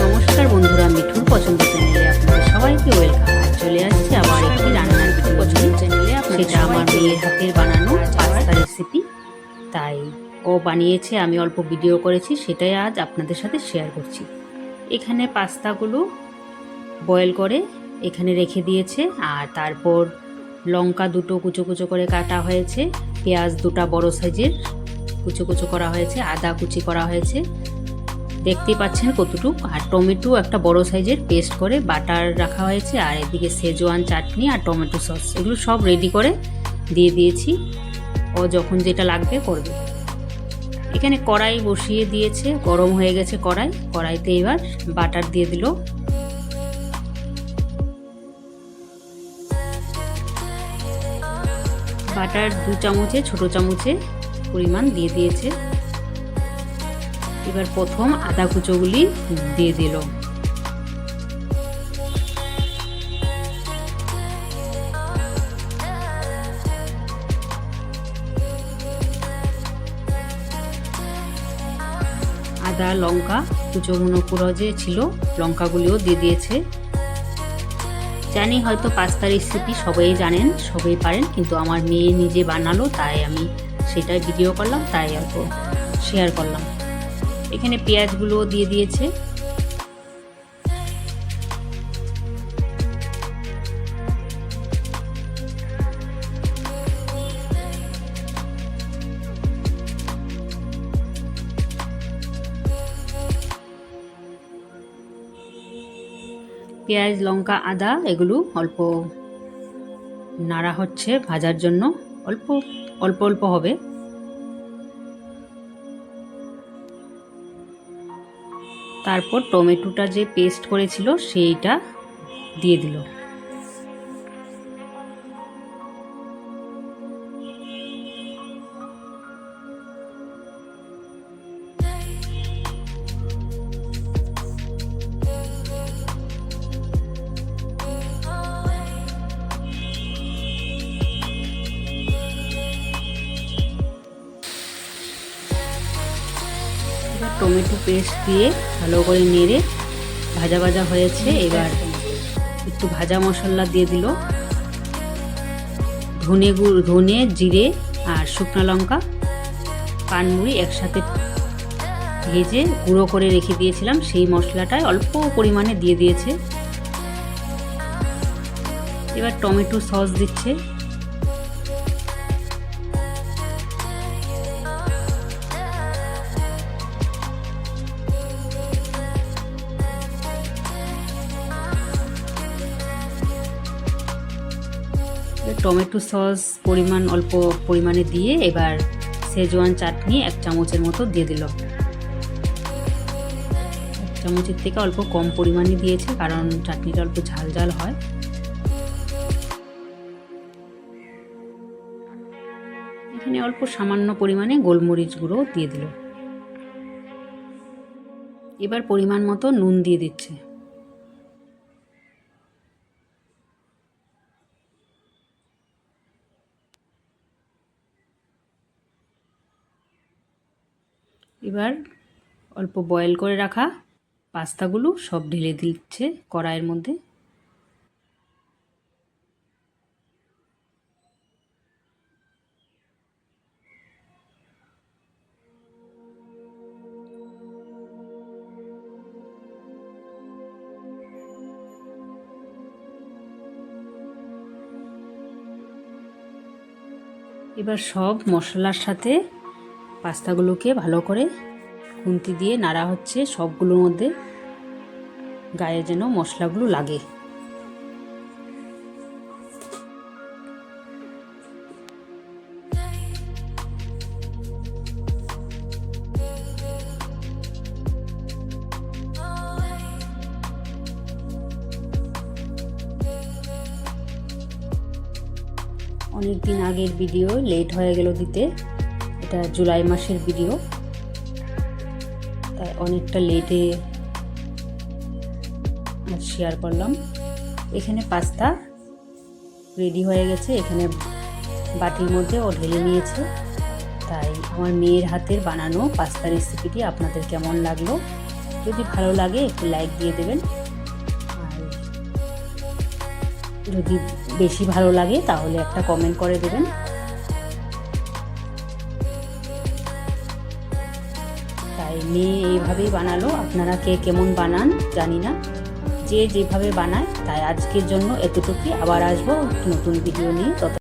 নমস্কার বন্ধুরা মিঠুর পছন্দ চ্যানেলে আপনাদের সবাইকে ওয়েলকাম আর চলে আসছে আবার একটি রান্নার ভিডিও পছন্দ চ্যানেলে সেটা আমার মেয়ের হাতের বানানো পাস্তা রেসিপি তাই ও বানিয়েছে আমি অল্প ভিডিও করেছি সেটাই আজ আপনাদের সাথে শেয়ার করছি। এখানে পাস্তাগুলো বয়েল করে এখানে রেখে দিয়েছে আর তারপর লঙ্কা দুটো কুচো কুচো করে কাটা হয়েছে। পেঁয়াজ দুটা বড় সাইজের কুচো কুচো করা হয়েছে, আদা কুচি করা হয়েছে। দেখতেই পাচ্ছেন কতটুকু। আর টমেটো একটা বড় সাইজের পেস্ট করে বাটার রাখা হয়েছে। আর এদিকে সেজোয়ান চাটনি আর টমেটো সস, এগুলো সব রেডি করে দিয়ে দিয়েছি। ও যখন যেটা লাগবে করবে। এখানে কড়াই বসিয়ে দিয়েছে, গরম হয়ে গেছে কড়াই। কড়াইতে এবার বাটার দিয়ে দিল। বাটার দু চামচে, ছোট চামচে পরিমাণ দিয়ে দিয়েছে। এবার প্রথম আদা কুচোগুলি দিয়ে দিল। আদা, লঙ্কা কুচোগুলো পুরো যে ছিল, লঙ্কাগুলিও দিয়ে দিয়েছে। জানি হয়তো পাস্তা রেসিপি সবাই জানেন, সবাই পারেন, কিন্তু আমার মেয়ে নিজে বানালো, তাই আমি সেটাই ভিডিও করলাম, তাই অল্প শেয়ার করলাম। এখানে পেঁয়াজগুলো দিয়ে দিয়েছে। পেঁয়াজ, লঙ্কা, আদা, এগুলো অল্প নাড়া হচ্ছে, ভাজার জন্য অল্প অল্প অল্প হবে। তারপর টমেটোটা যে পেস্ট করেছিল, সেইটা দিয়ে দিল। টমেটো পেস্ট দিয়ে ভালো করে নেড়ে ভাজা ভাজা হয়েছে। এবার একটু ভাজা মশলা দিয়ে দিল। ধনে গুঁড়ো, ধনে, জিরে আর শুকনো লঙ্কা পানমুড়ি একসাথে ভেজে গুঁড়ো করে রেখে দিয়েছিলাম। সেই মশলাটায় অল্প পরিমাণে দিয়ে দিয়েছে। এবার টমেটো সস দিচ্ছে। টমেটো সস পরিমাণ, অল্প পরিমাণে দিয়ে এবার সেজওয়ান চাটনি এক চামচের মতো দিয়ে দিল। এক চামচের থেকে অল্প কম পরিমাণে দিয়েছে কারণ চাটনিটা অল্প ঝাল ঝাল হয়। এখানে অল্প সামান্য পরিমাণে গোলমরিচ গুঁড়ো দিয়ে দিল। এবার পরিমাণ মতো নুন দিয়ে দিচ্ছে। এবার অল্প বয়েল করে রাখা পাস্তাগুলো সব ঢেলে দিচ্ছে কড়াইয়ের মধ্যে। এবার সব মশলার সাথে পাস্তাগুলোকে ভালো করে খুন্তি দিয়ে নাড়া হচ্ছে সবগুলোর মধ্যে। গায়ে যেন মশলাগুলো লাগে। অনেক দিন আগের ভিডিও লেট হয়ে গেল দিতে। এটা জুলাই মাসের ভিডিও তাই অনেকটা লেটে শেয়ার করলাম। এখানে পাস্তা রেডি হয়ে গেছে। এখানে বাটির মধ্যে ও ঢেলে নিয়েছে। তাই আমার মেয়ের হাতের বানানো পাস্তা রেসিপিটি আপনাদের কেমন লাগল? যদি ভালো লাগে, একটু লাইক দিয়ে দেবেন। আর যদি বেশি ভালো লাগে, তাহলে একটা কমেন্ট করে দেবেন। তাই মেয়ে এইভাবেই বানালো। আপনারা কে কেমন বানান জানি না। যে যেভাবে বানায় তাই আজকের জন্য এতটুকুই। আবার আসব নতুন ভিডিও নিয়ে। তত